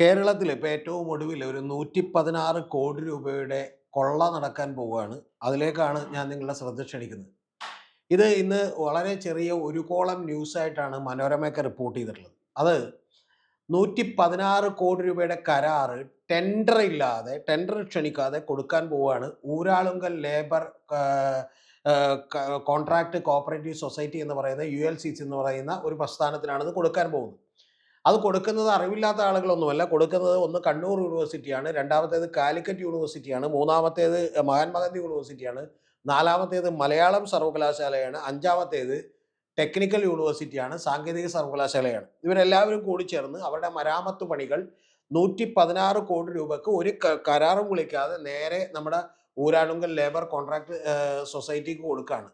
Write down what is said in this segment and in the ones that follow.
കേരളത്തിൽ ഇപ്പോൾ ഏറ്റവും ഒടുവിൽ ഒരു നൂറ്റി പതിനാറ് കോടി രൂപയുടെ കൊള്ള നടക്കാൻ പോവുകയാണ്. അതിലേക്കാണ് ഞാൻ നിങ്ങളുടെ ശ്രദ്ധ ക്ഷണിക്കുന്നത്. ഇത് ഇന്ന് വളരെ ചെറിയ ഒരു കോളം ന്യൂസായിട്ടാണ് മനോരമയൊക്കെ റിപ്പോർട്ട് ചെയ്തിട്ടുള്ളത്. അത് നൂറ്റി പതിനാറ് കോടി രൂപയുടെ കരാറ് ടെൻഡർ ഇല്ലാതെ ടെൻഡർ ക്ഷണിക്കാതെ കൊടുക്കാൻ പോവുകയാണ്. Uralungal labour contract cooperative society എന്ന് പറയുന്ന യു എൽ സി സി എന്ന് പറയുന്ന ഒരു പ്രസ്ഥാനത്തിനാണ് ഇത് കൊടുക്കാൻ പോകുന്നത്. അത് കൊടുക്കുന്നത് അറിവില്ലാത്ത ആളുകളൊന്നുമല്ല. കൊടുക്കുന്നത് ഒന്ന് കണ്ണൂർ യൂണിവേഴ്സിറ്റിയാണ് രണ്ടാമത്തേത് കാലിക്കറ്റ് യൂണിവേഴ്സിറ്റിയാണ് മൂന്നാമത്തേത് മഹാത്മാഗാന്ധി യൂണിവേഴ്സിറ്റിയാണ് നാലാമത്തേത് മലയാളം സർവകലാശാലയാണ് അഞ്ചാമത്തേത് ടെക്നിക്കൽ യൂണിവേഴ്സിറ്റിയാണ് സാങ്കേതിക സർവകലാശാലയാണ്. ഇവരെല്ലാവരും കൂടി ചേർന്ന് അവരുടെ മരാമത്ത് പണികൾ നൂറ്റി പതിനാറ് കോടി രൂപക്ക് ഒരു കരാറും വിളിക്കാതെ നേരെ നമ്മുടെ ഊരാളുങ്കൽ ലേബർ കോൺട്രാക്ട് സൊസൈറ്റിക്ക് കൊടുക്കുകയാണ്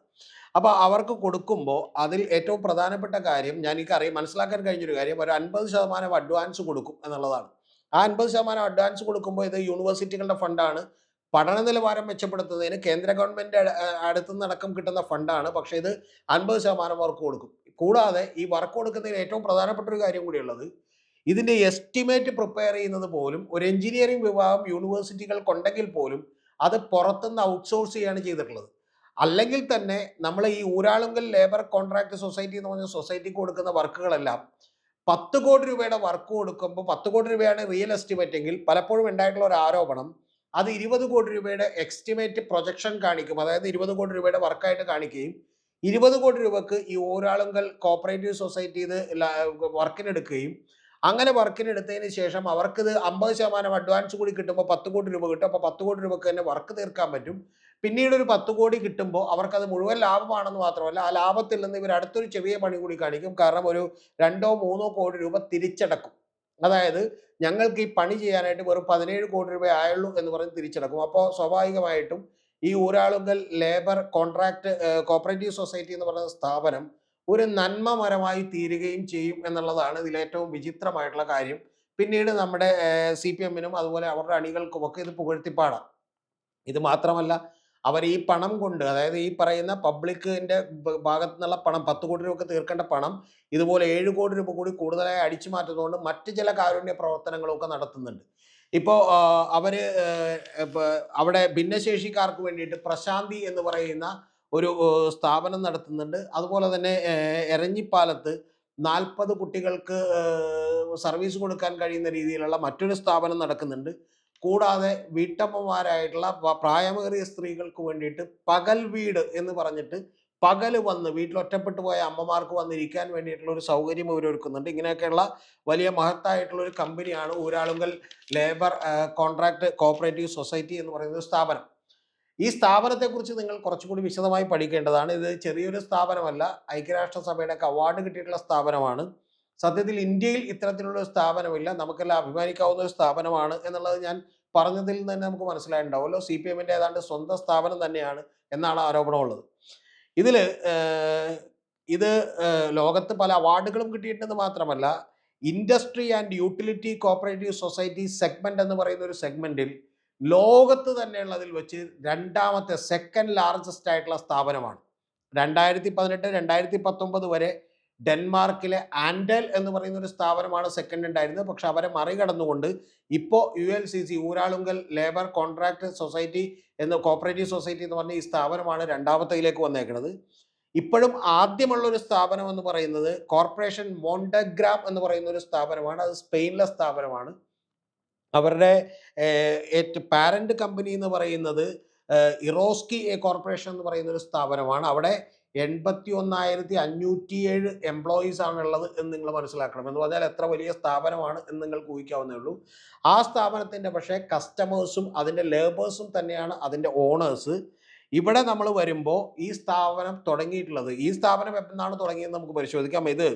അപ്പോൾ അവർക്ക് കൊടുക്കുമ്പോൾ അതിൽ ഏറ്റവും പ്രധാനപ്പെട്ട കാര്യം ഞാൻ എനിക്ക് അറിയാം മനസ്സിലാക്കാൻ കഴിഞ്ഞൊരു കാര്യം ഒരു അൻപത് ശതമാനം അഡ്വാൻസ് കൊടുക്കും എന്നുള്ളതാണ്. ആ അൻപത് ശതമാനം അഡ്വാൻസ് കൊടുക്കുമ്പോൾ ഇത് യൂണിവേഴ്സിറ്റികളുടെ ഫണ്ടാണ്. പഠന നിലവാരം മെച്ചപ്പെടുത്തുന്നതിന് കേന്ദ്ര ഗവൺമെന്റ് അടുത്തു നിന്നടക്കം കിട്ടുന്ന ഫണ്ടാണ്. പക്ഷേ ഇത് അൻപത് ശതമാനം വർക്ക് കൊടുക്കും. കൂടാതെ ഈ വർക്ക് കൊടുക്കുന്നതിന് ഏറ്റവും പ്രധാനപ്പെട്ട ഒരു കാര്യം കൂടിയുള്ളത് ഇതിന്റെ എസ്റ്റിമേറ്റ് പ്രിപ്പയർ ചെയ്യുന്നത് പോലും ഒരു എഞ്ചിനീയറിംഗ് വിഭാഗം യൂണിവേഴ്സിറ്റികൾക്കുണ്ടെങ്കിൽ പോലും അത് പുറത്തുനിന്ന് ഔട്ട്സോഴ്സ് ചെയ്യാണ് ചെയ്തിട്ടുള്ളത്. അല്ലെങ്കിൽ തന്നെ നമ്മൾ ഈ ഊരാളുങ്കൽ ലേബർ കോൺട്രാക്ട് സൊസൈറ്റി എന്ന് പറഞ്ഞ സൊസൈറ്റിക്ക് കൊടുക്കുന്ന വർക്കുകളെല്ലാം പത്ത് കോടി രൂപയുടെ വർക്ക് കൊടുക്കുമ്പോൾ പത്ത് കോടി രൂപയാണ് റിയൽ എസ്റ്റിമേറ്റ് എങ്കിൽ പലപ്പോഴും ഉണ്ടായിട്ടുള്ള ഒരു ആരോപണം അത് ഇരുപത് കോടി രൂപയുടെ എസ്റ്റിമേറ്റ് പ്രൊജക്ഷൻ കാണിക്കും അതായത് ഇരുപത് കോടി രൂപയുടെ വർക്കായിട്ട് കാണിക്കുകയും ഇരുപത് കോടി രൂപക്ക് ഈ ഊരാളുങ്കൽ കോപ്പറേറ്റീവ് സൊസൈറ്റി ഇത് വർക്കിനെടുക്കുകയും അങ്ങനെ വർക്കിനെടുത്തതിന് ശേഷം അവർക്കിത് അമ്പത് ശതമാനം അഡ്വാൻസ് കൂടി കിട്ടുമ്പോൾ പത്ത് കോടി രൂപ കിട്ടും അപ്പോൾ പത്ത് കോടി രൂപക്ക് തന്നെ വർക്ക് തീർക്കാൻ പറ്റും. പിന്നീട് ഒരു പത്ത് കോടി കിട്ടുമ്പോൾ അവർക്കത് മുഴുവൻ ലാഭമാണെന്ന് മാത്രമല്ല ആ ലാഭത്തിൽ നിന്ന് ഇവർ അടുത്തൊരു ചെറിയ പണി കൂടി കാണിക്കും. കാരണം ഒരു രണ്ടോ മൂന്നോ കോടി രൂപ തിരിച്ചടക്കും. അതായത് ഞങ്ങൾക്ക് ഈ പണി ചെയ്യാനായിട്ട് വെറും പതിനേഴ് കോടി രൂപ ആയുള്ളൂ എന്ന് പറഞ്ഞ് തിരിച്ചടക്കും. അപ്പോൾ സ്വാഭാവികമായിട്ടും ഈ Uralungal labour contract cooperative society എന്ന് പറയുന്ന സ്ഥാപനം ഒരു നന്മമരമായി തീരുകയും ചെയ്യും എന്നുള്ളതാണ് ഇതിലേറ്റവും വിചിത്രമായിട്ടുള്ള കാര്യം. പിന്നീട് നമ്മുടെ സി പി എമ്മിനും അതുപോലെ അവരുടെ അണികൾക്കുമൊക്കെ ഇത് പുകഴ്ത്തിപ്പാടാം. ഇത് മാത്രമല്ല അവർ ഈ പണം കൊണ്ട് അതായത് ഈ പറയുന്ന പബ്ലിക്കിന്റെ ഭാഗത്തു നിന്നുള്ള പണം പത്ത് കോടി രൂപയ്ക്ക് തീർക്കേണ്ട പണം ഇതുപോലെ ഏഴ് കോടി രൂപ കൂടി കൂടുതലായി അടിച്ചു മാറ്റുന്നതുകൊണ്ട് മറ്റ് ചില കാരുണ്യ പ്രവർത്തനങ്ങളൊക്കെ നടത്തുന്നുണ്ട്. ഇപ്പോൾ അവർ അവിടെ ഭിന്നശേഷിക്കാർക്ക് വേണ്ടിയിട്ട് പ്രശാന്തി എന്ന് പറയുന്ന ഒരു സ്ഥാപനം നടത്തുന്നുണ്ട്. അതുപോലെ തന്നെ എരഞ്ഞിപ്പാലത്ത് നാൽപ്പത് കുട്ടികൾക്ക് സർവീസ് കൊടുക്കാൻ കഴിയുന്ന രീതിയിലുള്ള മറ്റൊരു സ്ഥാപനം നടക്കുന്നുണ്ട്. കൂടാതെ വീട്ടമ്മമാരായിട്ടുള്ള പ്രായമേറിയ സ്ത്രീകൾക്ക് വേണ്ടിയിട്ട് പകൽ വീട് എന്ന് പറഞ്ഞിട്ട് പകൽ വന്ന് വീട്ടിൽ ഒറ്റപ്പെട്ടു പോയ അമ്മമാർക്ക് വന്നിരിക്കാൻ വേണ്ടിയിട്ടുള്ള ഒരു സൗകര്യം ഇവരൊരുക്കുന്നുണ്ട് ഇങ്ങനെയൊക്കെയുള്ള വലിയ മഹത്തായിട്ടുള്ള ഒരു കമ്പനിയാണ് Uralungal labour contract cooperative society എന്ന് പറയുന്ന സ്ഥാപനം. ഈ സ്ഥാപനത്തെക്കുറിച്ച് നിങ്ങൾ കുറച്ചുകൂടി വിശദമായി പഠിക്കേണ്ടതാണ്. ഇത് ചെറിയൊരു സ്ഥാപനമല്ല ഐക്യരാഷ്ട്രസഭയുടെ ഒക്കെ അവാർഡ് കിട്ടിയിട്ടുള്ള സ്ഥാപനമാണ്. സത്യത്തിൽ ഇന്ത്യയിൽ ഇത്തരത്തിലുള്ള ഒരു സ്ഥാപനമില്ല. നമുക്കെല്ലാം അഭിമാനിക്കാവുന്ന ഒരു സ്ഥാപനമാണ് എന്നുള്ളത് ഞാൻ പറഞ്ഞതിൽ തന്നെ നമുക്ക് മനസ്സിലായിട്ടുണ്ടാവുമല്ലോ. സി പി എമ്മിന്റെ ഏതാണ്ട് സ്വന്തം സ്ഥാപനം തന്നെയാണ് എന്നാണ് ആരോപണമുള്ളത്. ഇതിൽ ഇത് ലോകത്ത് പല അവാർഡുകളും കിട്ടിയിട്ടുണ്ടെന്ന് മാത്രമല്ല industry and utility cooperative society segment എന്ന് പറയുന്ന ഒരു സെഗ്മെന്റിൽ ലോകത്ത് തന്നെയുള്ളതിൽ വെച്ച് രണ്ടാമത്തെ സെക്കൻഡ് ലാർജസ്റ്റ് ആയിട്ടുള്ള സ്ഥാപനമാണ്. രണ്ടായിരത്തി പതിനെട്ട് രണ്ടായിരത്തി പത്തൊമ്പത് വരെ ഡെൻമാർക്കിലെ ആൻഡൽ എന്ന് പറയുന്ന ഒരു സ്ഥാപനമാണ് സെക്കൻഡ് ഉണ്ടായിരുന്നത്. പക്ഷെ അവരെ മറികടന്നുകൊണ്ട് ഇപ്പോൾ U L C C Uralungal labour contract society എന്ന കോപ്പറേറ്റീവ് സൊസൈറ്റി എന്ന് പറഞ്ഞ ഈ സ്ഥാപനമാണ് രണ്ടാമത്തേതിലേക്ക് വന്നേക്കുന്നത് ഇപ്പോഴും ആദ്യമുള്ള ഒരു സ്ഥാപനം എന്ന് പറയുന്നത് കോർപ്പറേഷൻ മോണ്ടഗ്രാം എന്ന് പറയുന്ന ഒരു സ്ഥാപനമാണ്. അത് സ്പെയിനിലെ സ്ഥാപനമാണ്. അവരുടെ പാരന്റ് കമ്പനി എന്ന് പറയുന്നത് ഇറോസ്കി കോർപ്പറേഷൻ എന്ന് പറയുന്ന ഒരു സ്ഥാപനമാണ്. അവിടെ എൺപത്തി ഒന്നായിരത്തി അഞ്ഞൂറ്റി ഏഴ് എംപ്ലോയീസ് ആണ് ഉള്ളത് എന്ന് നിങ്ങൾ മനസ്സിലാക്കണം. എന്ന് പറഞ്ഞാൽ എത്ര വലിയ സ്ഥാപനമാണ് എന്ന് നിങ്ങൾക്ക് ഊഹിക്കാവുന്നേ ഉള്ളൂ. ആ സ്ഥാപനത്തിന്റെ പക്ഷേ കസ്റ്റമേഴ്സും അതിന്റെ ലേബേഴ്സും തന്നെയാണ് അതിന്റെ ഓണേഴ്സ് ഇവിടെ നമ്മൾ വരുമ്പോൾ ഈ സ്ഥാപനം തുടങ്ങിയിട്ടുള്ളത് ഈ സ്ഥാപനം എന്നാണ് തുടങ്ങിയത് നമുക്ക് പരിശോധിക്കാം. ഇത്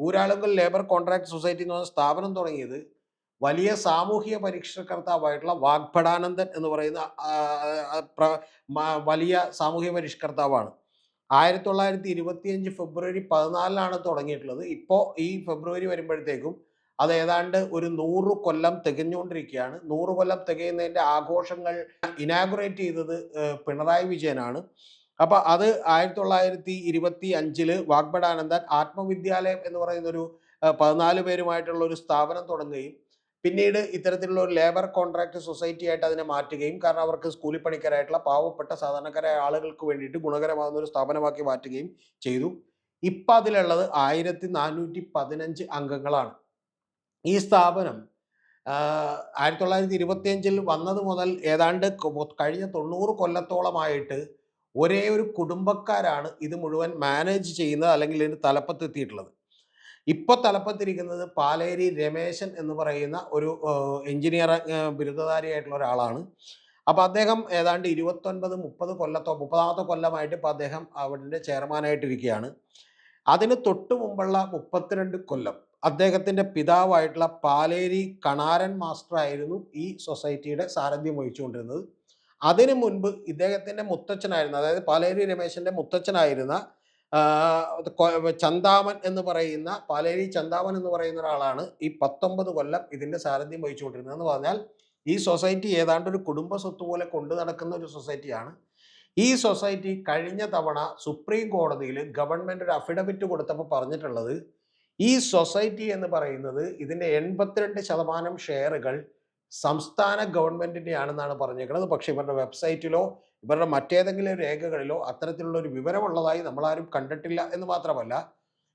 ഊരാളുങ്കൽ ലേബർ കോൺട്രാക്ട് സൊസൈറ്റി എന്ന് പറഞ്ഞ സ്ഥാപനം തുടങ്ങിയത് വലിയ സാമൂഹിക പരിഷ്കർത്താവായിട്ടുള്ള വാഗ്ഭടാനന്ദൻ എന്ന് പറയുന്ന വലിയ സാമൂഹിക പരിഷ്കർത്താവാണ്. ആയിരത്തി തൊള്ളായിരത്തി ഇരുപത്തിയഞ്ച് ഫെബ്രുവരി പതിനാലിനാണ് തുടങ്ങിയിട്ടുള്ളത്. ഇപ്പോൾ ഈ ഫെബ്രുവരി വരുമ്പോഴത്തേക്കും അത് ഏതാണ്ട് ഒരു നൂറ് കൊല്ലം തികഞ്ഞുകൊണ്ടിരിക്കുകയാണ്. നൂറ് കൊല്ലം തികയുന്നതിന്റെ ആഘോഷങ്ങൾ ഇനാഗുറേറ്റ് ചെയ്തത് പിണറായി വിജയനാണ്. അപ്പോൾ അത് ആയിരത്തി തൊള്ളായിരത്തി ഇരുപത്തി അഞ്ചിൽ വാഗ്ബടാനന്ദൻ ആത്മവിദ്യാലയം എന്ന് പറയുന്നൊരു പതിനാല് പേരുമായിട്ടുള്ള ഒരു സ്ഥാപനം തുടങ്ങുകയും പിന്നീട് ഇത്തരത്തിലുള്ള ഒരു ലേബർ കോൺട്രാക്ട് സൊസൈറ്റി ആയിട്ട് അതിനെ മാറ്റുകയും കാരണം അവർക്ക് സ്കൂളിൽ പണിക്കാരായിട്ടുള്ള പാവപ്പെട്ട സാധാരണക്കാരായ ആളുകൾക്ക് വേണ്ടിയിട്ട് ഗുണകരമാകുന്ന ഒരു സ്ഥാപനമാക്കി മാറ്റുകയും ചെയ്തു. ഇപ്പം അതിലുള്ളത് ആയിരത്തി നാനൂറ്റി പതിനഞ്ച് അംഗങ്ങളാണ്. ഈ സ്ഥാപനം ആയിരത്തി തൊള്ളായിരത്തി ഇരുപത്തിയഞ്ചിൽ വന്നത് മുതൽ ഏതാണ്ട് കഴിഞ്ഞ തൊണ്ണൂറ് കൊല്ലത്തോളമായിട്ട് ഒരേ ഒരു കുടുംബക്കാരാണ് ഇത് മുഴുവൻ മാനേജ് ചെയ്യുന്നത് അല്ലെങ്കിൽ ഇതിന് തലപ്പത്തെത്തിയിട്ടുള്ളത് ഇപ്പോൾ തലപ്പത്തിരിക്കുന്നത് പാലേരി രമേശൻ എന്ന് പറയുന്ന ഒരു എഞ്ചിനീയർ ബിരുദധാരിയായിട്ടുള്ള ഒരാളാണ്. അപ്പോൾ അദ്ദേഹം ഏതാണ്ട് ഇരുപത്തൊൻപത് മുപ്പത് കൊല്ലത്തോ മുപ്പതാമത്തെ കൊല്ലമായിട്ട് ഇപ്പോൾ അദ്ദേഹം അവിടെ ചെയർമാനായിട്ടിരിക്കുകയാണ്. അതിന് തൊട്ട് മുമ്പുള്ള മുപ്പത്തിരണ്ട് കൊല്ലം അദ്ദേഹത്തിന്റെ പിതാവായിട്ടുള്ള പാലേരി കണാരൻ മാസ്റ്റർ ആയിരുന്നു ഈ സൊസൈറ്റിയുടെ സാരഥ്യം വഹിച്ചുകൊണ്ടിരുന്നത്. അതിനു മുൻപ് ഇദ്ദേഹത്തിന്റെ മുത്തച്ഛനായിരുന്ന അതായത് പാലേരി രമേശന്റെ മുത്തച്ഛനായിരുന്ന ചന്താമൻ എന്ന് പറയുന്ന പാലേരി ചന്താമൻ എന്ന് പറയുന്ന ഒരാളാണ് ഈ പത്തൊമ്പത് കൊല്ലം ഇതിന്റെ സാരഥ്യം വഹിച്ചുകൊണ്ടിരുന്നത് എന്ന് പറഞ്ഞാൽ ഈ സൊസൈറ്റി ഏതാണ്ട് ഒരു കുടുംബ സ്വത്ത് പോലെ കൊണ്ടു നടക്കുന്ന ഒരു സൊസൈറ്റിയാണ്. ഈ സൊസൈറ്റി കഴിഞ്ഞ തവണ സുപ്രീം കോടതിയിൽ ഗവൺമെന്റ് ഒരു അഫിഡവിറ്റ് കൊടുത്തപ്പോൾ പറഞ്ഞിട്ടുള്ളത് ഈ സൊസൈറ്റി എന്ന് പറയുന്നത് ഇതിന്റെ എൺപത്തിരണ്ട് ശതമാനം ഷെയറുകൾ സംസ്ഥാന ഗവൺമെന്റിന്റെ ആണെന്നാണ് പറഞ്ഞേക്കുന്നത് പക്ഷേ ഇവരുടെ വെബ്സൈറ്റിലോ ഇവരുടെ മറ്റേതെങ്കിലും രേഖകളിലോ അത്തരത്തിലുള്ള ഒരു വിവരമുള്ളതായി നമ്മളാരും കണ്ടിട്ടില്ല എന്ന് മാത്രമല്ല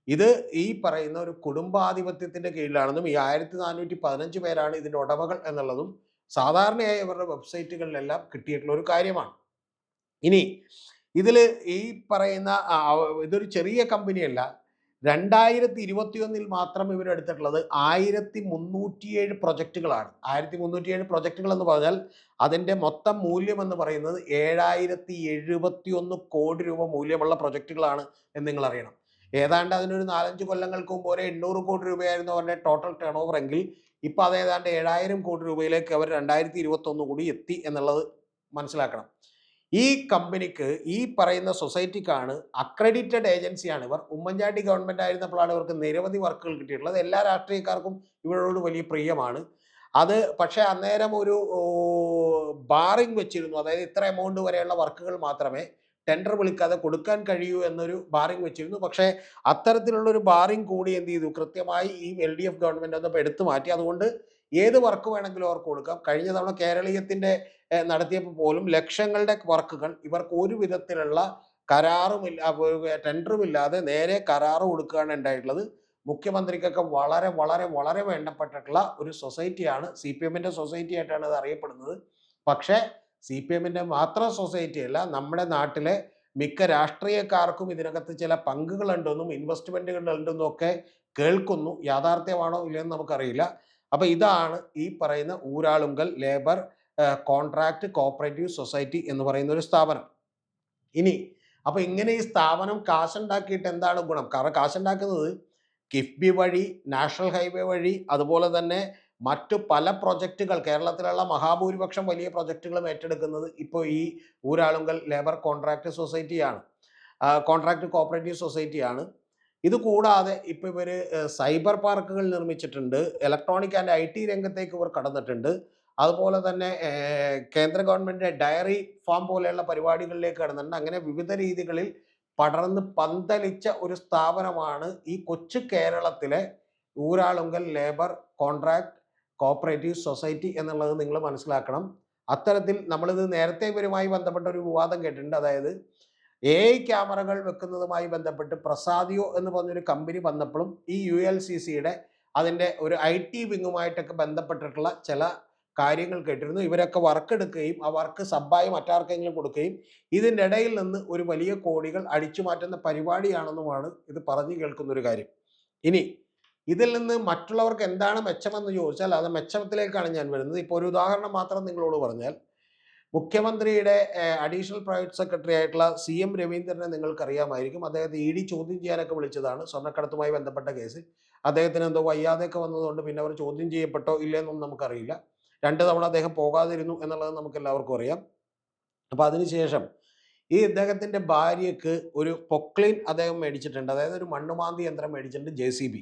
ഇത് ഈ പറയുന്ന ഒരു കുടുംബാധിപത്യത്തിന്റെ കീഴിലാണെന്നും ഈ ആയിരത്തി നാനൂറ്റി പതിനഞ്ച് പേരാണ് ഇതിന്റെ ഉടമകൾ എന്നുള്ളതും സാധാരണയായി ഇവരുടെ വെബ്സൈറ്റുകളിലെല്ലാം കിട്ടിയിട്ടുള്ള ഒരു കാര്യമാണ്. ഇനി ഇതിൽ ഈ പറയുന്ന ഇതൊരു ചെറിയ കമ്പനിയല്ല രണ്ടായിരത്തി ഇരുപത്തിയൊന്നിൽ മാത്രം ഇവരെടുത്തിട്ടുള്ളത് ആയിരത്തി മുന്നൂറ്റിയേഴ് പ്രൊജക്റ്റുകളാണ് ആയിരത്തി മുന്നൂറ്റിയേഴ് പ്രൊജക്റ്റുകൾ എന്ന് പറഞ്ഞാൽ അതിന്റെ മൊത്തം മൂല്യം എന്ന് പറയുന്നത് ഏഴായിരത്തി എഴുപത്തിയൊന്ന് കോടി രൂപ മൂല്യമുള്ള പ്രൊജക്റ്റുകളാണ് എന്ന് നിങ്ങൾ അറിയണം. ഏതാണ്ട് അതിനൊരു നാലഞ്ച് കൊല്ലങ്ങൾക്ക് മുമ്പ് ഒരു എണ്ണൂറ് കോടി രൂപയായിരുന്നു അവരുടെ ടോട്ടൽ ടേൺ ഓവർ എങ്കിൽ ഇപ്പോൾ അത് ഏതാണ്ട് ഏഴായിരം കോടി രൂപയിലേക്ക് അവർ രണ്ടായിരത്തി ഇരുപത്തൊന്ന് കൂടി എത്തി എന്നുള്ളത് മനസ്സിലാക്കണം. ഈ കമ്പനിക്ക് ഈ പറയുന്ന സൊസൈറ്റിക്കാണ് അക്രഡിറ്റഡ് ഏജൻസിയാണ്. ഇവർ ഉമ്മൻചാണ്ടി ഗവൺമെന്റ് ആയിരുന്നപ്പോഴാണ് ഇവർക്ക് നിരവധി വർക്കുകൾ കിട്ടിയിട്ടുള്ളത്. എല്ലാ രാഷ്ട്രീയക്കാർക്കും ഇവരോട് വലിയ പ്രിയമാണ്. അത് പക്ഷേ അന്നേരം ഒരു ബാറിങ് വെച്ചിരുന്നു. അതായത് ഇത്ര എമൗണ്ട് വരെയുള്ള വർക്കുകൾ മാത്രമേ ടെൻഡർ വിളിക്കാതെ കൊടുക്കാൻ കഴിയൂ എന്നൊരു ബാറിങ് വെച്ചിരുന്നു. പക്ഷേ അത്തരത്തിലുള്ളൊരു ബാറിങ് കൂടി എന്ത് ചെയ്തു? കൃത്യമായി ഈ എൽ ഡി എഫ് ഗവൺമെന്റ് ഒന്ന് എടുത്തു മാറ്റി. അതുകൊണ്ട് ഏത് വർക്ക് വേണമെങ്കിലും അവർക്ക് കൊടുക്കാം. കഴിഞ്ഞ തവണ കേരളീയത്തിന്റെ നടത്തിയപ്പോൾ പോലും ലക്ഷങ്ങളുടെ വർക്കുകൾ ഇവർക്ക് ഒരു വിധത്തിലുള്ള കരാറുമില്ല ടെൻഡറുമില്ലാതെ നേരെ കരാറ് കൊടുക്കുകയാണ് ഉണ്ടായിട്ടുള്ളത്. മുഖ്യമന്ത്രിക്കൊക്കെ വളരെ വളരെ വളരെ വേണ്ടപ്പെട്ടിട്ടുള്ള ഒരു സൊസൈറ്റിയാണ് സി പി എമ്മിന്റെ സൊസൈറ്റി ആയിട്ടാണ് ഇത് അറിയപ്പെടുന്നത്. പക്ഷേ സി പി എമ്മിന്റെ മാത്രം സൊസൈറ്റി അല്ല നമ്മുടെ നാട്ടിലെ മിക്ക രാഷ്ട്രീയക്കാർക്കും ഇതിനകത്ത് ചില പങ്കുകളുണ്ടെന്നും ഇൻവെസ്റ്റ്മെന്റുകളുണ്ടെന്നും ഒക്കെ കേൾക്കുന്നു. യാഥാർത്ഥ്യമാണോ ഇല്ലയെന്ന് നമുക്കറിയില്ല. അപ്പോൾ ഇതാണ് ഈ പറയുന്ന Uralungal labour contract cooperative society എന്ന് പറയുന്ന ഒരു സ്ഥാപനം. ഇനി അപ്പോൾ ഇങ്ങനെ ഈ സ്ഥാപനം കാശുണ്ടാക്കിയിട്ട് എന്താണ് ഗുണം? കാരണം കാശുണ്ടാക്കുന്നത് കിഫ്ബി വഴി നാഷണൽ ഹൈവേ വഴി അതുപോലെ തന്നെ മറ്റു പല പ്രൊജക്റ്റുകൾ കേരളത്തിലുള്ള മഹാഭൂരിപക്ഷം വലിയ പ്രൊജക്റ്റുകളും ഏറ്റെടുക്കുന്നത് ഇപ്പോൾ ഈ ഊരാളുങ്കൽ ലേബർ കോൺട്രാക്ട് സൊസൈറ്റിയാണ് കോൺട്രാക്ട് കോപ്പറേറ്റീവ് സൊസൈറ്റിയാണ് ഇത് കൂടാതെ ഇപ്പോൾ ഇവർ സൈബർ പാർക്കുകൾ നിർമ്മിച്ചിട്ടുണ്ട്. ഇലക്ട്രോണിക് ആൻഡ് ഐ ടി രംഗത്തേക്ക് ഇവർ കടന്നിട്ടുണ്ട്. അതുപോലെ തന്നെ കേന്ദ്ര ഗവൺമെന്റ് ഡയറി ഫാം പോലെയുള്ള പരിപാടികളിലേക്ക് കടന്നിട്ടുണ്ട്. അങ്ങനെ വിവിധ രീതികളിൽ പടർന്ന് പന്തലിച്ച ഒരു സ്ഥാപനമാണ് ഈ കൊച്ചു കേരളത്തിലെ Uralungal labour contract cooperative society എന്നുള്ളത് നിങ്ങൾ മനസ്സിലാക്കണം. അത്തരത്തിൽ നമ്മളിത് നേരത്തെ ഇവരുമായി ബന്ധപ്പെട്ട ഒരു വിവാദം കേട്ടിട്ടുണ്ട്. അതായത് എ ഐ ക്യാമറകൾ വെക്കുന്നതുമായി ബന്ധപ്പെട്ട് പ്രസാദിയോ എന്ന് പറഞ്ഞൊരു കമ്പനി വന്നപ്പോഴും ഈ യു എൽ സി സിയുടെ അതിന്റെ ഒരു ഐ ടി വിങ്ങുമായിട്ടൊക്കെ ബന്ധപ്പെട്ടിട്ടുള്ള ചില കാര്യങ്ങൾ കേട്ടിരുന്നു. ഇവരൊക്കെ വർക്ക് എടുക്കുകയും ആ വർക്ക് സബ്ബായി മറ്റാർക്കെങ്കിലും കൊടുക്കുകയും ഇതിന്റെ ഇടയിൽ നിന്ന് ഒരു വലിയ കോടികൾ അടിച്ചു മാറ്റുന്ന പരിപാടിയാണെന്നുമാണ് ഇത് പറഞ്ഞു കേൾക്കുന്ന ഒരു കാര്യം. ഇനി ഇതിൽ നിന്ന് മറ്റുള്ളവർക്ക് എന്താണ് മെച്ചമെന്ന് ചോദിച്ചാൽ അത് മെച്ചത്തിലേക്കാണ് ഞാൻ വരുന്നത്. ഇപ്പോൾ ഒരു ഉദാഹരണം മാത്രം നിങ്ങളോട് പറഞ്ഞാൽ മുഖ്യമന്ത്രിയുടെ അഡീഷണൽ പ്രൈവറ്റ് സെക്രട്ടറി ആയിട്ടുള്ള സി എം രവീന്ദ്രനെ നിങ്ങൾക്കറിയാമായിരിക്കും. അദ്ദേഹത്തെ ഇ ഡി ചോദ്യം ചെയ്യാനൊക്കെ വിളിച്ചതാണ്. സ്വർണക്കടത്തുമായി ബന്ധപ്പെട്ട കേസ് അദ്ദേഹത്തിന് എന്തോ വയ്യാതെയൊക്കെ വന്നതുകൊണ്ട് പിന്നെ അവർ ചോദ്യം ചെയ്യപ്പെട്ടോ ഇല്ലെന്നൊന്നും നമുക്കറിയില്ല. രണ്ട് തവണ അദ്ദേഹം പോകാതിരുന്നു എന്നുള്ളത് നമുക്ക് എല്ലാവർക്കും അറിയാം. അപ്പോൾ അതിനുശേഷം ഈ ഇദ്ദേഹത്തിന്റെ ഭാര്യയ്ക്ക് ഒരു പൊക്ലിൻ അദ്ദേഹം മേടിച്ചിട്ടുണ്ട്. അതായത് ഒരു മണ്ണുമാന്തി യന്ത്രം മേടിച്ചിട്ടുണ്ട് J C B.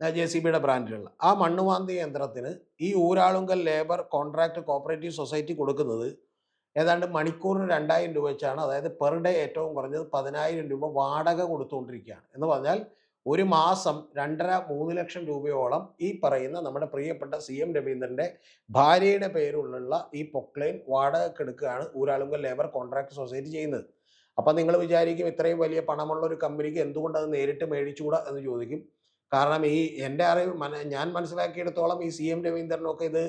J C ബിയുടെ ബ്രാൻഡിലുള്ള. ആ മണ്ണുമാന്തി യന്ത്രത്തിന് ഈ Uralungal labour contract cooperative society കൊടുക്കുന്നത് ഏതാണ്ട് മണിക്കൂറിന് രണ്ടായിരം രൂപ വെച്ചാണ് അതായത് പെർ ഡേ ഏറ്റവും കുറഞ്ഞത് പതിനായിരം രൂപ വാടക കൊടുത്തുകൊണ്ടിരിക്കുകയാണ്. എന്ന് പറഞ്ഞാൽ ഒരു മാസം രണ്ടര മൂന്ന് ലക്ഷം രൂപയോളം ഈ പറയുന്ന നമ്മുടെ പ്രിയപ്പെട്ട സി എം രവീന്ദ്രന്റെ ഭാര്യയുടെ പേരിലുള്ള ഈ പൊക്ലൈൻ വാടകക്കെടുക്കുകയാണ് ഊരാളുങ്കൽ ലേബർ കോൺട്രാക്ട് സൊസൈറ്റി ചെയ്യുന്നത്. അപ്പം നിങ്ങൾ വിചാരിക്കും ഇത്രയും വലിയ പണമുള്ള ഒരു കമ്പനിക്ക് എന്തുകൊണ്ട് അത് നേരിട്ട് മേടിച്ചുകൂടാ എന്ന് ചോദിക്കും. കാരണം ഈ എന്റെ അറിവ് ഞാൻ മനസ്സിലാക്കിയെടുത്തോളം ഈ സി എം രവീന്ദ്രനൊക്കെ ഇത്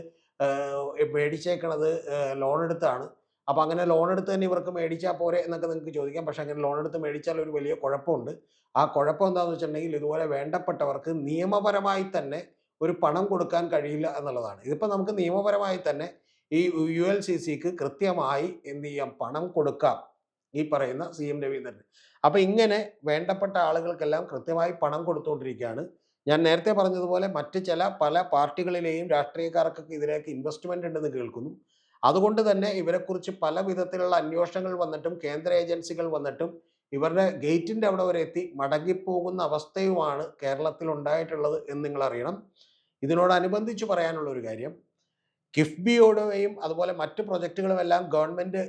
മേടിച്ചേക്കണത് ലോൺ എടുത്താണ് അപ്പം അങ്ങനെ ലോൺ എടുത്ത് തന്നെ ഇവർക്ക് മേടിച്ചാൽ പോരെ എന്നൊക്കെ നിങ്ങൾക്ക് ചോദിക്കാം. പക്ഷേ അങ്ങനെ ലോൺ എടുത്ത് മേടിച്ചാൽ ഒരു വലിയ കുഴപ്പമുണ്ട്. ആ കുഴപ്പം എന്താണെന്ന് വെച്ചിട്ടുണ്ടെങ്കിൽ ഇതുപോലെ വേണ്ടപ്പെട്ടവർക്ക് നിയമപരമായി തന്നെ ഒരു പണം കൊടുക്കാൻ കഴിയില്ല എന്നുള്ളതാണ്. ഇതിപ്പോൾ നമുക്ക് നിയമപരമായി തന്നെ ഈ യു എൽ സി സിക്ക് കൃത്യമായി എന്ത് ചെയ്യാം? പണം കൊടുക്കാം. ഈ പറയുന്ന സി എം രവീന്ദ്രൻ. അപ്പം ഇങ്ങനെ വേണ്ടപ്പെട്ട ആളുകൾക്കെല്ലാം കൃത്യമായി പണം കൊടുത്തുകൊണ്ടിരിക്കുകയാണ് ഞാൻ നേരത്തെ പറഞ്ഞതുപോലെ മറ്റ് ചില പല പാർട്ടികളിലെയും രാഷ്ട്രീയക്കാർക്കൊക്കെ ഇതിലേക്ക് ഇൻവെസ്റ്റ്മെന്റ് ഉണ്ടെന്ന് കേൾക്കുന്നു. അതുകൊണ്ട് തന്നെ ഇവരെക്കുറിച്ച് പല വിധത്തിലുള്ള അന്വേഷണങ്ങൾ വന്നിട്ടും കേന്ദ്ര ഏജൻസികൾ വന്നിട്ടും ഇവരുടെ ഗേറ്റിന്റെ അവിടെ വരെ എത്തി മടങ്ങിപ്പോകുന്ന അവസ്ഥയുമാണ് കേരളത്തിൽ ഉണ്ടായിട്ടുള്ളത് എന്ന് നിങ്ങൾ അറിയണം. ഇതിനോടനുബന്ധിച്ച് പറയാനുള്ള ഒരു കാര്യം കിഫ്ബിയോടെയും അതുപോലെ മറ്റ് പ്രൊജക്റ്റുകളുമെല്ലാം ഗവൺമെന്റ്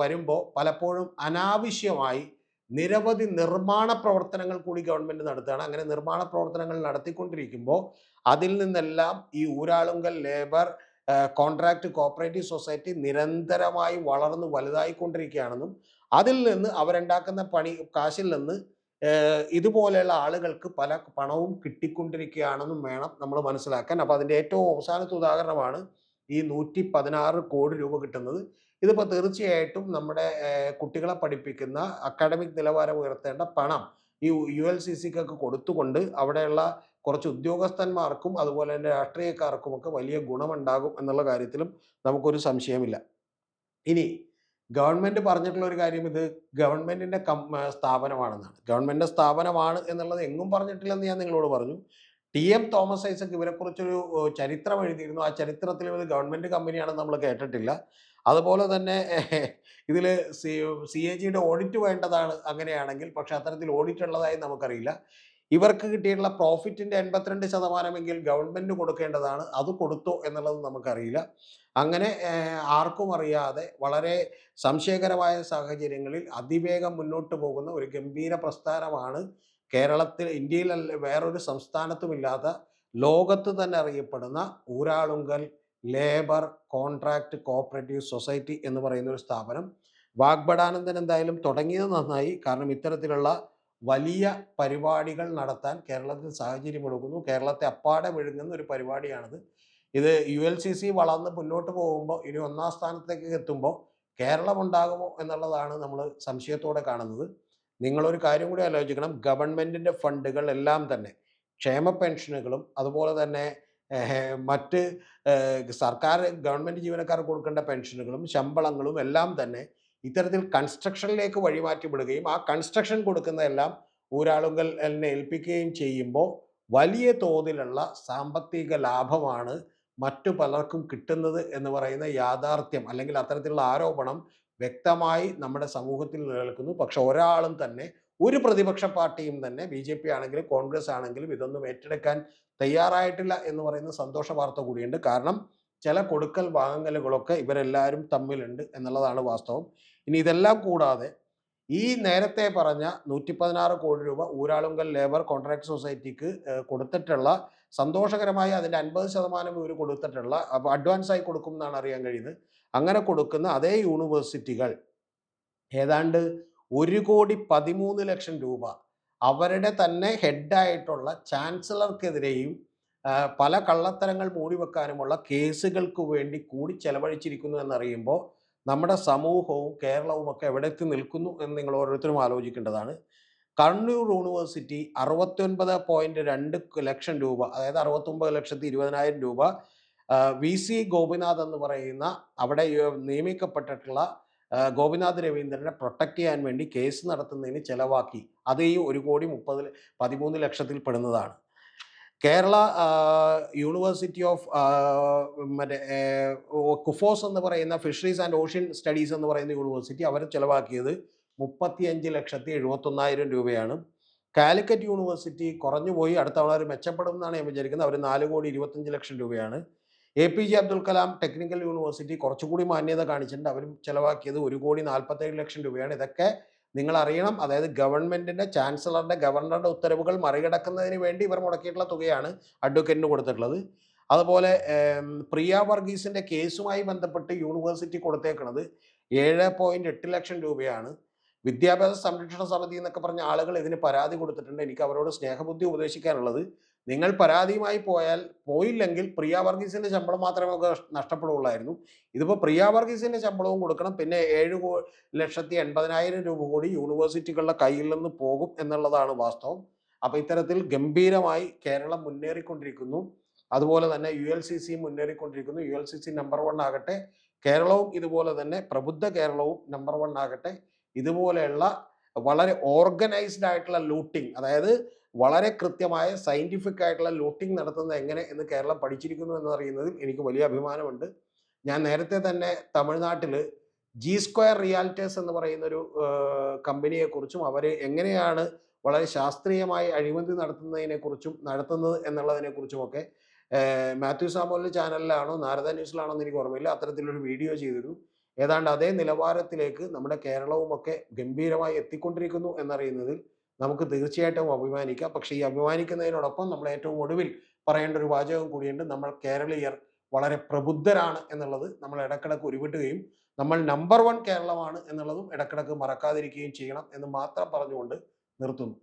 വരുമ്പോൾ പലപ്പോഴും അനാവശ്യമായി നിരവധി നിർമ്മാണ പ്രവർത്തനങ്ങൾ കൂടി ഗവൺമെന്റ് നടത്തുകയാണ്. അങ്ങനെ നിർമ്മാണ പ്രവർത്തനങ്ങൾ നടത്തിക്കൊണ്ടിരിക്കുമ്പോൾ അതിൽ നിന്നെല്ലാം ഈ Uralungal labour contract cooperative society നിരന്തരമായി വളർന്ന് വലുതായിക്കൊണ്ടിരിക്കുകയാണെന്നും അതിൽ നിന്ന് അവരുണ്ടാക്കുന്ന പണി കാശിൽ നിന്ന് ഇതുപോലെയുള്ള ആളുകൾക്ക് പല പണവും കിട്ടിക്കൊണ്ടിരിക്കുകയാണെന്നും വേണം നമ്മൾ മനസ്സിലാക്കാൻ. അപ്പോൾ അതിന്റെ ഏറ്റവും അവസാനത്തെ ഉദാഹരണമാണ് ഈ നൂറ്റി പതിനാറ് കോടി രൂപ കിട്ടുന്നത്. ഇതിപ്പോൾ തീർച്ചയായിട്ടും നമ്മുടെ കുട്ടികളെ പഠിപ്പിക്കുന്ന അക്കാഡമിക് നിലവാരം ഉയർത്തേണ്ട പണം ഈ യു എൽ സി സിക്കൊക്കെ കൊടുത്തുകൊണ്ട് അവിടെയുള്ള കുറച്ച് ഉദ്യോഗസ്ഥന്മാർക്കും അതുപോലെ തന്നെ രാഷ്ട്രീയക്കാർക്കും ഒക്കെ വലിയ ഗുണമുണ്ടാകും എന്നുള്ള കാര്യത്തിലും നമുക്കൊരു സംശയമില്ല. ഇനി ഗവൺമെന്റ് പറഞ്ഞിട്ടുള്ള ഒരു കാര്യം ഇത് ഗവൺമെന്റിന്റെ സ്ഥാപനമാണെന്നാണ്. ഗവൺമെന്റിന്റെ സ്ഥാപനമാണ് എന്നുള്ളത് എങ്ങും പറഞ്ഞിട്ടില്ലെന്ന് ഞാൻ നിങ്ങളോട് പറഞ്ഞു. ടി. എം. തോമസ് ഐസക് ഇവരെക്കുറിച്ചൊരു ചരിത്രം എഴുതിയിരുന്നു. ആ ചരിത്രത്തിൽ ഇത് ഗവൺമെന്റ് കമ്പനിയാണെന്ന് നമ്മൾ കേട്ടിട്ടില്ല. അതുപോലെ തന്നെ ഇതിൽ സി സി എ ജിയുടെ ഓഡിറ്റ് വേണ്ടതാണ് അങ്ങനെയാണെങ്കിൽ പക്ഷെ അത്തരത്തിൽ ഓഡിറ്റ് ഉള്ളതായി നമുക്കറിയില്ല. ഇവർക്ക് കിട്ടിയിട്ടുള്ള പ്രോഫിറ്റിന്റെ എൺപത്തിരണ്ട് ശതമാനമെങ്കിൽ ഗവൺമെന്റ് കൊടുക്കേണ്ടതാണ്. അത് കൊടുത്തോ എന്നുള്ളത് നമുക്കറിയില്ല. അങ്ങനെ ആർക്കും അറിയാതെ വളരെ സംശയകരമായ സാഹചര്യങ്ങളിൽ അതിവേഗം മുന്നോട്ട് പോകുന്ന ഒരു ഗംഭീര പ്രസ്ഥാനമാണ് കേരളത്തിൽ ഇന്ത്യയിലല്ല വേറൊരു സംസ്ഥാനത്തുമില്ലാത്ത ലോകത്ത് തന്നെ അറിയപ്പെടുന്ന Uralungal labour contract cooperative society എന്ന് പറയുന്ന ഒരു സ്ഥാപനം. വാഗ്ബടാനന്ദൻ എന്തായാലും തുടങ്ങിയത് നന്നായി. കാരണം ഇത്തരത്തിലുള്ള വലിയ പരിപാടികൾ നടത്താൻ കേരളത്തിൽ സാഹചര്യം കൊടുക്കുന്നു കേരളത്തെ അപ്പാടെ വിഴുങ്ങുന്ന ഒരു പരിപാടിയാണിത്. ഇത് യു എൽ സി സി വളർന്ന് മുന്നോട്ട് പോകുമ്പോൾ ഇനി ഒന്നാം സ്ഥാനത്തേക്ക് എത്തുമ്പോൾ കേരളം ഉണ്ടാകുമോ എന്നുള്ളതാണ് നമ്മൾ സംശയത്തോടെ കാണുന്നത്. നിങ്ങളൊരു കാര്യം കൂടി ആലോചിക്കണം. ഗവൺമെന്റിന്റെ ഫണ്ടുകൾ എല്ലാം തന്നെ ക്ഷേമ പെൻഷനുകളും അതുപോലെ തന്നെ മറ്റ് സർക്കാർ ഗവൺമെന്റ് ജീവനക്കാർ കൊടുക്കേണ്ട പെൻഷനുകളും ശമ്പളങ്ങളും എല്ലാം തന്നെ ഇത്തരത്തിൽ കൺസ്ട്രക്ഷനിലേക്ക് വഴിമാറ്റി വിടുകയും ആ കൺസ്ട്രക്ഷൻ കൊടുക്കുന്നതെല്ലാം ഊരാളുങ്കൽ എന്നെ ഏൽപ്പിക്കുകയും ചെയ്യുമ്പോൾ വലിയ തോതിലുള്ള സാമ്പത്തിക ലാഭമാണ് മറ്റു പലർക്കും കിട്ടുന്നത് എന്ന് പറയുന്ന യാഥാർത്ഥ്യം അല്ലെങ്കിൽ അത്തരത്തിലുള്ള ആരോപണം വ്യക്തമായി നമ്മുടെ സമൂഹത്തിൽ നിലനിൽക്കുന്നു. പക്ഷെ ഒരാളും തന്നെ ഒരു പ്രതിപക്ഷ പാർട്ടിയും തന്നെ ബി ജെ പി ആണെങ്കിലും കോൺഗ്രസ് ആണെങ്കിലും ഇതൊന്നും ഏറ്റെടുക്കാൻ തയ്യാറായിട്ടില്ല എന്ന് പറയുന്ന സന്തോഷ വാർത്ത കൂടിയുണ്ട്. കാരണം ചില കൊടുക്കൽ വാങ്ങലുകളൊക്കെ ഇവരെല്ലാവരും തമ്മിലുണ്ട് എന്നുള്ളതാണ് വാസ്തവം. ഇനി ഇതെല്ലാം കൂടാതെ ഈ നേരത്തെ പറഞ്ഞ നൂറ്റി പതിനാറ് കോടി രൂപ ഊരാളുങ്കൽ ലേബർ കോൺട്രാക്ട് സൊസൈറ്റിക്ക് കൊടുത്തിട്ടുള്ള സന്തോഷകരമായി അതിന്റെ അൻപത് ശതമാനം ഇവർ കൊടുത്തിട്ടുള്ള അഡ്വാൻസായി കൊടുക്കും എന്നാണ് അറിയാൻ കഴിയുന്നത്. അങ്ങനെ കൊടുക്കുന്ന അതേ യൂണിവേഴ്സിറ്റികൾ ഏതാണ്ട് ഒരു കോടി പതിമൂന്ന് ലക്ഷം രൂപ അവരുടെ തന്നെ ഹെഡായിട്ടുള്ള ചാൻസലർക്കെതിരെയും പല കള്ളത്തരങ്ങൾ മൂടിവെക്കാനുമുള്ള കേസുകൾക്ക് വേണ്ടി കൂടി ചെലവഴിച്ചിരിക്കുന്നു എന്നറിയുമ്പോൾ നമ്മുടെ സമൂഹവും കേരളവും ഒക്കെ എവിടെ എത്തി നിൽക്കുന്നു എന്ന് നിങ്ങൾ ഓരോരുത്തരും ആലോചിക്കേണ്ടതാണ്. കണ്ണൂർ യൂണിവേഴ്സിറ്റി അറുപത്തൊൻപത് പോയിന്റ് രണ്ട് ലക്ഷം രൂപ അതായത് അറുപത്തൊമ്പത് ലക്ഷത്തി ഇരുപതിനായിരം രൂപ വി സി ഗോപിനാഥ് എന്ന് പറയുന്ന അവിടെ നിയമിക്കപ്പെട്ടിട്ടുള്ള ഗോപിനാഥ് രവീന്ദ്രനെ പ്രൊട്ടക്ട് ചെയ്യാൻ വേണ്ടി കേസ് നടത്തുന്നതിന് ചെലവാക്കി. അത് ഈ ഒരു കോടി മുപ്പത് പതിമൂന്ന് ലക്ഷത്തിൽ പെടുന്നതാണ്. കേരള യൂണിവേഴ്സിറ്റി ഓഫ് മറ്റേ കുഫോസ് എന്ന് പറയുന്ന ഫിഷറീസ് ആൻഡ് ഓഷ്യൻ സ്റ്റഡീസ് എന്ന് പറയുന്ന യൂണിവേഴ്സിറ്റി അവർ ചിലവാക്കിയത് മുപ്പത്തിയഞ്ച് ലക്ഷത്തി എഴുപത്തൊന്നായിരം രൂപയാണ്. കാലിക്കറ്റ് യൂണിവേഴ്സിറ്റി കുറഞ്ഞു പോയി അടുത്ത തവണ അവർ മെച്ചപ്പെടും എന്നാണ് ഞാൻ വിചാരിക്കുന്നത്. അവർ നാല് കോടി ഇരുപത്തഞ്ച് ലക്ഷം രൂപയാണ്. A P J Abdul Kalam technical university കുറച്ചുകൂടി മാന്യത കാണിച്ചിട്ടുണ്ട്. അവർ ചിലവാക്കിയത് ഒരു കോടി നാൽപ്പത്തേഴ് ലക്ഷം രൂപയാണ്. ഇതൊക്കെ നിങ്ങൾ അറിയണം അതായത് ഗവൺമെന്റിന്റെ ചാൻസലറുടെ ഗവർണറുടെ ഉത്തരവുകൾ മറികടക്കുന്നതിന് വേണ്ടി ഇവർ മുടക്കിയിട്ടുള്ള തുകയാണ് അഡ്വക്കേറ്റിന് കൊടുത്തിട്ടുള്ളത്. അതുപോലെ പ്രിയ വർഗീസിന്റെ കേസുമായി ബന്ധപ്പെട്ട് യൂണിവേഴ്സിറ്റി കൊടുത്തേക്കുന്നത് ഏഴ് പോയിന്റ് എട്ട് ലക്ഷം രൂപയാണ്. വിദ്യാഭ്യാസ സംരക്ഷണ സമിതി എന്നൊക്കെ പറഞ്ഞ ആളുകൾ ഇതിന് പരാതി കൊടുത്തിട്ടുണ്ട്. എനിക്ക് അവരോട് സ്നേഹബുദ്ധി ഉപദേശിക്കാനുള്ളത്. നിങ്ങൾ പരാതിയുമായി പോയാൽ പോയില്ലെങ്കിൽ പ്രിയ വർഗീസിന്റെ ശമ്പളം മാത്രമേ നഷ്ടപ്പെടുകയുള്ളായിരുന്നു. ഇതിപ്പോൾ പ്രിയ വർഗീസിന്റെ ശമ്പളവും കൊടുക്കണം. പിന്നെ ഏഴ് ലക്ഷത്തി എൺപതിനായിരം രൂപ കൂടി യൂണിവേഴ്സിറ്റികളുടെ കയ്യിൽ നിന്ന് പോകും എന്നുള്ളതാണ് വാസ്തവം. അപ്പോൾ ഇത്തരത്തിൽ ഗംഭീരമായി കേരളം മുന്നേറിക്കൊണ്ടിരിക്കുന്നു. അതുപോലെ തന്നെ U L C C മുന്നേറിക്കൊണ്ടിരിക്കുന്നു. U L C C number one ആകട്ടെ കേരളവും ഇതുപോലെ തന്നെ പ്രബുദ്ധ കേരളവും നമ്പർ വൺ ആകട്ടെ. ഇതുപോലെയുള്ള വളരെ ഓർഗനൈസ്ഡ് ആയിട്ടുള്ള ലൂട്ടിങ് അതായത് വളരെ കൃത്യമായ സയന്റിഫിക് ആയിട്ടുള്ള ലൂട്ടിംഗ് നടത്തുന്നത് എങ്ങനെ എന്ന് കേരളം പഠിച്ചിരിക്കുന്നു എന്നറിയുന്നതിൽ എനിക്ക് വലിയ അഭിമാനമുണ്ട്. ഞാൻ നേരത്തെ തന്നെ തമിഴ്നാട്ടിൽ ജി സ്ക്വയർ റിയാലിറ്റേഴ്സ് എന്ന് പറയുന്ന ഒരു കമ്പനിയെ കുറിച്ചും അവർ എങ്ങനെയാണ് വളരെ ശാസ്ത്രീയമായി അഴിമതി നടത്തുന്നതിനെക്കുറിച്ചും നടത്തുന്നത് എന്നുള്ളതിനെക്കുറിച്ചുമൊക്കെ മാത്യു സാമോലിന്റെ ചാനലിലാണോ നാരദ ന്യൂസിലാണോ എന്ന് എനിക്ക് ഓർമ്മയില്ല. അത്തരത്തിലൊരു വീഡിയോ ചെയ്തിരുന്നു. ഏതാണ്ട് അതേ നിലവാരത്തിലേക്ക് നമ്മുടെ കേരളവും ഒക്കെ ഗംഭീരമായി എത്തിക്കൊണ്ടിരിക്കുന്നു എന്നറിയുന്നതിൽ നമുക്ക് തീർച്ചയായിട്ടും അഭിമാനിക്കാം. പക്ഷേ ഈ അഭിമാനിക്കുന്നതിനോടൊപ്പം നമ്മൾ ഏറ്റവും ഒടുവിൽ പറയേണ്ട ഒരു വാചകം കൂടിയുണ്ട്. നമ്മൾ കേരളീയർ വളരെ പ്രബുദ്ധരാണ് എന്നുള്ളത് നമ്മൾ ഇടക്കിടക്ക് ഉരുവിട്ടുകയും നമ്മൾ നമ്പർ വൺ കേരളമാണ് എന്നുള്ളതും ഇടക്കിടക്ക് മറക്കാതിരിക്കുകയും ചെയ്യണം എന്ന് മാത്രം പറഞ്ഞുകൊണ്ട് നിർത്തുന്നു.